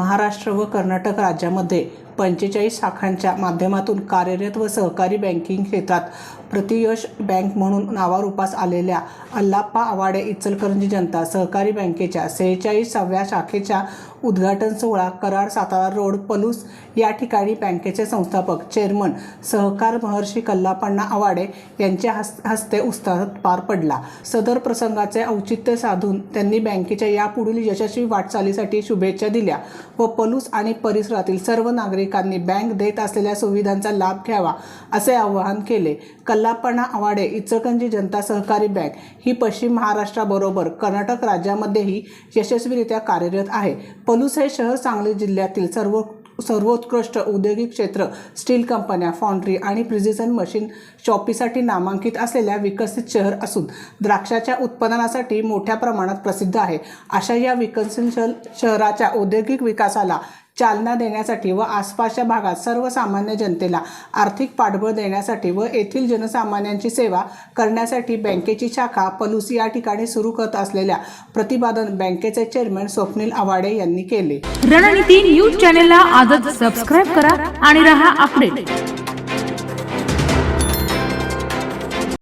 महाराष्ट्र व कर्नाटक राज्यामध्ये पंचेचाळीस शाखांच्या माध्यमातून कार्यरत व सहकारी बँकिंग क्षेत्रात प्रतियश बँक म्हणून नावारूपास आलेल्या अल्लाप्पा आवाडे इचलकरंजी जनता सहकारी बँकेच्या सेहेचाळीसाव्या शाखेच्या उद्घाटन सोहळा कराड सातारा रोड पलूस या ठिकाणी बँकेचे संस्थापक चेअरमन सहकार महर्षी कल्लापण्णा आवाडे यांच्या हस हस्ते उत्साहात पार पडला. सदर प्रसंगाचे औचित्य साधून त्यांनी बँकेच्या यापुढील यशस्वी वाटचालीसाठी शुभेच्छा दिल्या व पलूस आणि परिसरातील सर्व नागरिक नागरिकांनी बँक देत असलेल्या सुविधांचा लाभ घ्यावा असे आवाहन केले. कल्लापणा आवाडे इचकंजी जनता सहकारी बँक ही पश्चिम महाराष्ट्राबरोबर कर्नाटक राज्यामध्येही यशस्वीरित्या कार्यरत आहे. पलूस हे शहर सांगली जिल्ह्यातील सर्व सर्वोत्कृष्ट औद्योगिक क्षेत्र स्टील कंपन्या फाउंड्री आणि प्रिझिजन मशीन शॉपीसाठी नामांकित असलेल्या विकसित शहर असून द्राक्षाच्या उत्पादनासाठी मोठ्या प्रमाणात प्रसिद्ध आहे. अशा या विकसनशील शहराच्या औद्योगिक विकासाला चालना देण्यासाठी व आसपासच्या भागात सर्वसामान्य जनतेला आर्थिक पाठबळ देण्यासाठी व येथील जनसामान्यांची सेवा करण्यासाठी बँकेची शाखा पलूस या ठिकाणी सुरू करत असलेल्या प्रतिपादन बँकेचे चेअरमन स्वप्नील आवाडे यांनी केले. रणनीती न्यूज चॅनेलला आजच सबस्क्राईब करा आणि रहा अपडेट